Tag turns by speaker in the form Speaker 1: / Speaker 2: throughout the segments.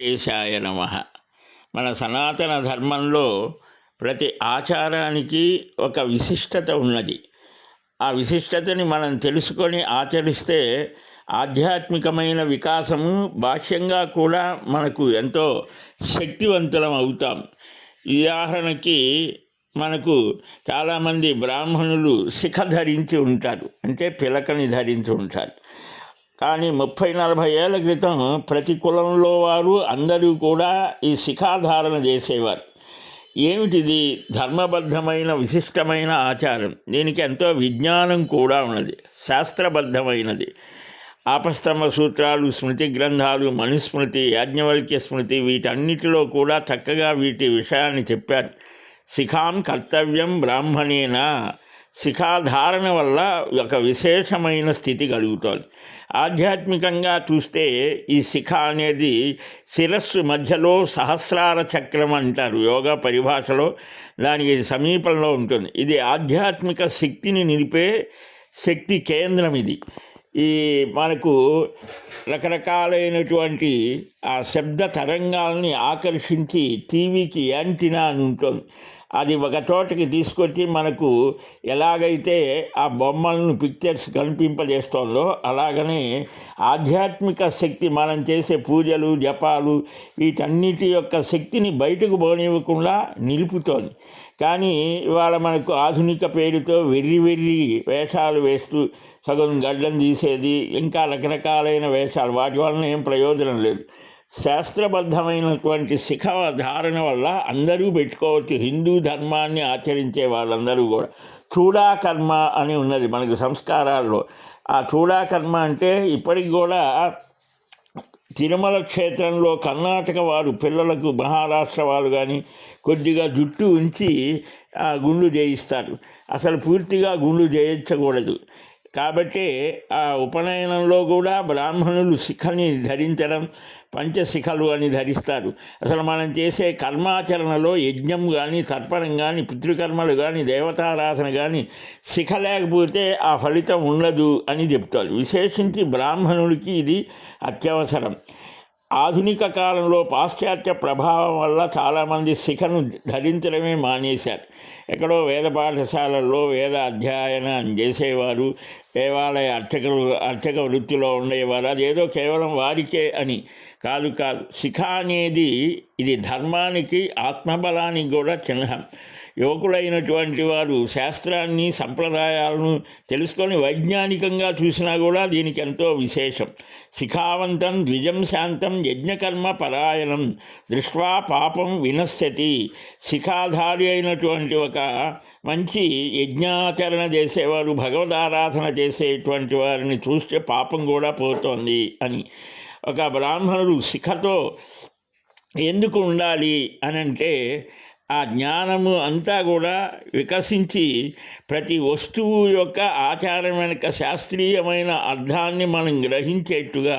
Speaker 1: దేశాయ నమ. మన సనాతన ధర్మంలో ప్రతి ఆచారానికి ఒక విశిష్టత ఉన్నది. ఆ విశిష్టతని మనం తెలుసుకొని ఆచరిస్తే ఆధ్యాత్మికమైన వికాసము బాహ్యంగా కూడా మనకు ఎంతో శక్తివంతులం అవుతాం. ఉదాహరణకి మనకు చాలామంది బ్రాహ్మణులు శిఖ ధరించి ఉంటారు. అంటే పిలకని ధరించి ఉంటారు. కానీ ముప్పై నలభై ఏళ్ళ క్రితం ప్రతి కులంలో వారు అందరూ కూడా ఈ శిఖాధారణ చేసేవారు. ఏమిటిది? ధర్మబద్ధమైన విశిష్టమైన ఆచారం. దీనికి ఎంతో విజ్ఞానం కూడా ఉన్నది. శాస్త్రబద్ధమైనది. ఆపస్తమ సూత్రాలు స్మృతి గ్రంథాలు మనుస్మృతి యాజ్ఞవల్క్య స్మృతి వీటన్నిటిలో కూడా చక్కగా వీటి విషయాన్ని చెప్పారు. శిఖాం కర్తవ్యం బ్రాహ్మణేన? శిఖాధారణ వల్ల ఒక విశేషమైన స్థితి కలుగుతుంది. ఆధ్యాత్మికంగా చూస్తే ఈ శిఖ అనేది శిరస్సు మధ్యలో సహస్రార చక్రం అంటారు. యోగా పరిభాషలో దానికి సమీపంలో ఉంటుంది. ఇది ఆధ్యాత్మిక శక్తిని నిలిపే శక్తి కేంద్రం ఇది. ఈ మనకు రకరకాలైనటువంటి ఆ శబ్ద తరంగాల్ని ఆకర్షించి టీవీకి యాంటినా అని ఉంటుంది. అది ఒక చోటకి తీసుకొచ్చి మనకు ఎలాగైతే ఆ బొమ్మలను పిక్చర్స్ కనిపింపజేస్తోందో అలాగనే ఆధ్యాత్మిక శక్తి మనం చేసే పూజలు జపాలు వీటన్నిటి యొక్క శక్తిని బయటకు పోనివ్వకుండా నిలుపుతోంది. కానీ ఇవాళ మనకు ఆధునిక పేరుతో వెర్రి వెర్రి వేషాలు వేస్తూ సగం గడ్డం తీసేది ఇంకా రకరకాలైన వేషాలు వాటి వలన ఏం ప్రయోజనం లేదు. శాస్త్రబద్ధమైనటువంటి శిఖ ధారణ వల్ల అందరూ పెట్టుకోవచ్చు. హిందూ ధర్మాన్ని ఆచరించే వాళ్ళందరూ కూడా. చూడాకర్మ అని ఉన్నది మనకు సంస్కారాల్లో. ఆ చూడాకర్మ అంటే ఇప్పటికి కూడా తిరుమల క్షేత్రంలో కర్ణాటక వారు పిల్లలకు మహారాష్ట్ర వారు కానీ కొద్దిగా జుట్టు ఉంచి గుండు చేయిస్తారు. అసలు పూర్తిగా గుండు చేయించకూడదు. కాబట్టి ఆ ఉపనయనంలో కూడా బ్రాహ్మణులు శిఖని ధరించడం పంచశిఖలు అని ధరిస్తారు. అసలు మనం చేసే కర్మాచరణలో యజ్ఞం కానీ తర్పణం కానీ పితృకర్మలు కానీ దేవతారాధన కానీ శిఖ లేకపోతే ఆ ఫలితం ఉండదు అని చెప్తారు. విశేషించి బ్రాహ్మణుడికి ఇది అత్యవసరం. ఆధునిక కాలంలో పాశ్చాత్య ప్రభావం వల్ల చాలామంది శిఖను ధరించడమే మానేశారు. ఎక్కడో వేద పాఠశాలల్లో వేద అధ్యయనం చేసేవారు దేవాలయ అర్చకులు అర్చక వృత్తిలో ఉండేవారు. అదేదో కేవలం వారికే అని కాదు కాదు శిఖ అనేది ఇది ధర్మానికి ఆత్మబలానికి కూడా చిహ్నం. యువకులైనటువంటి వారు శాస్త్రాన్ని సంప్రదాయాలను తెలుసుకొని వైజ్ఞానికంగా చూసినా కూడా దీనికి ఎంతో విశేషం. శిఖావంతం ద్విజం శాంతం యజ్ఞకర్మ పరాయణం దృష్ట్వా పాపం వినశ్యతి. శిఖాధారి అయినటువంటి ఒక మంచి యజ్ఞాచరణ చేసేవారు భగవదారాధన చేసేటువంటి వారిని చూస్తే పాపం కూడా పోతోంది అని. ఒక బ్రాహ్మణుడు శిఖతో ఎందుకు ఉండాలి అని అంటే ఆ జ్ఞానము అంతా కూడా వికసించి ప్రతి వస్తువు యొక్క ఆచారం వెనుక శాస్త్రీయమైన అర్థాన్ని మనం గ్రహించేట్టుగా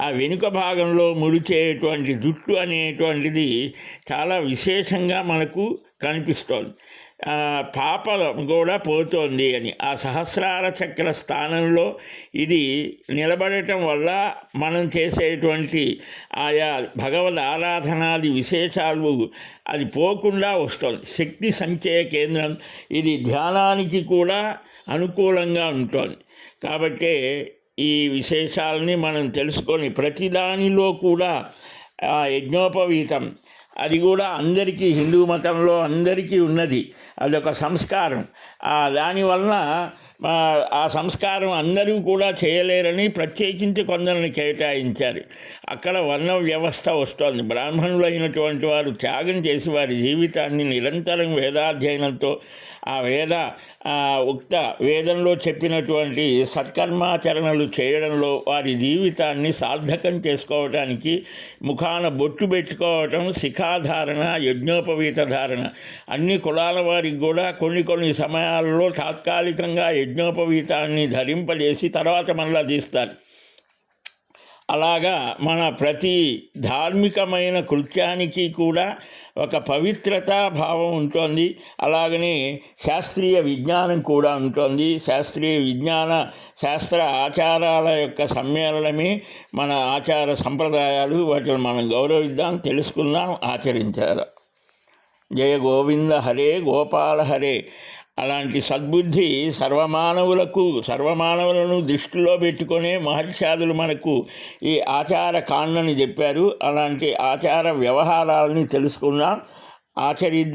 Speaker 1: ఆ వెనుక భాగంలో ముడిచేటువంటి జుట్టు అనేటువంటిది చాలా విశేషంగా మనకు కనిపిస్తోంది. పాపలం పాపం కూడా పోతోంది అని. ఆ సహస్రార చక్ర స్థానంలో ఇది నిలబడటం వల్ల మనం చేసేటువంటి ఆయా భగవద్ ఆరాధనాది విశేషాలు అది పోకుండా వస్తుంది. శక్తి సంచయ కేంద్రం ఇది ధ్యానానికి కూడా అనుకూలంగా ఉంటుంది. కాబట్టి ఈ విశేషాలని మనం తెలుసుకొని ప్రతిదానిలో కూడా యజ్ఞోపవీతం అది కూడా అందరికీ హిందూ మతంలో అందరికీ ఉన్నది. అదొక సంస్కారం. దానివలన ఆ సంస్కారం అందరూ కూడా చేయలేరని ప్రత్యేకించి కొందరిని కేటాయించారు. అక్కడ వర్ణ వ్యవస్థ వస్తోంది. బ్రాహ్మణులైనటువంటి వారు త్యాగం చేసి వారి జీవితాన్ని నిరంతరం వేదాధ్యయనంతో ఆ వేద ఉక్త వేదంలో చెప్పినటువంటి సత్కర్మాచరణలు చేయడంలో వారి జీవితాన్ని సార్థకం చేసుకోవటానికి ముఖాన బొట్టు పెట్టుకోవటం శిఖాధారణ యజ్ఞోపవీత ధారణ. అన్ని కులాల వారికి కూడా కొన్ని కొన్ని సమయాల్లో తాత్కాలికంగా యజ్ఞోపవీతాన్ని ధరింపజేసి తర్వాత మళ్ళా తీస్తారు. అలాగా మన ప్రతి ధార్మికమైన కృత్యానికి కూడా ఒక పవిత్రత భావం ఉంటుంది. అలాగనే శాస్త్రీయ విజ్ఞానం కూడా ఉంటుంది. శాస్త్రీయ విజ్ఞాన శాస్త్ర ఆచారాల యొక్క సమ్మేళనమే మన ఆచార సంప్రదాయాలు. వాటిని మనం గౌరవిద్దాం తెలుసుకుందాం ఆచరించాలి. జయ గోవింద హరే గోపాల హరే. అలాంటి సద్బుద్ధి సర్వమానవులకు సర్వమానవులను దృష్టిలో పెట్టుకునే మహర్షాదులు మనకు ఈ ఆచార కాండని చెప్పారు. అలాంటి ఆచార వ్యవహారాలని తెలుసుకుందాం. ఆచరిద్దాం.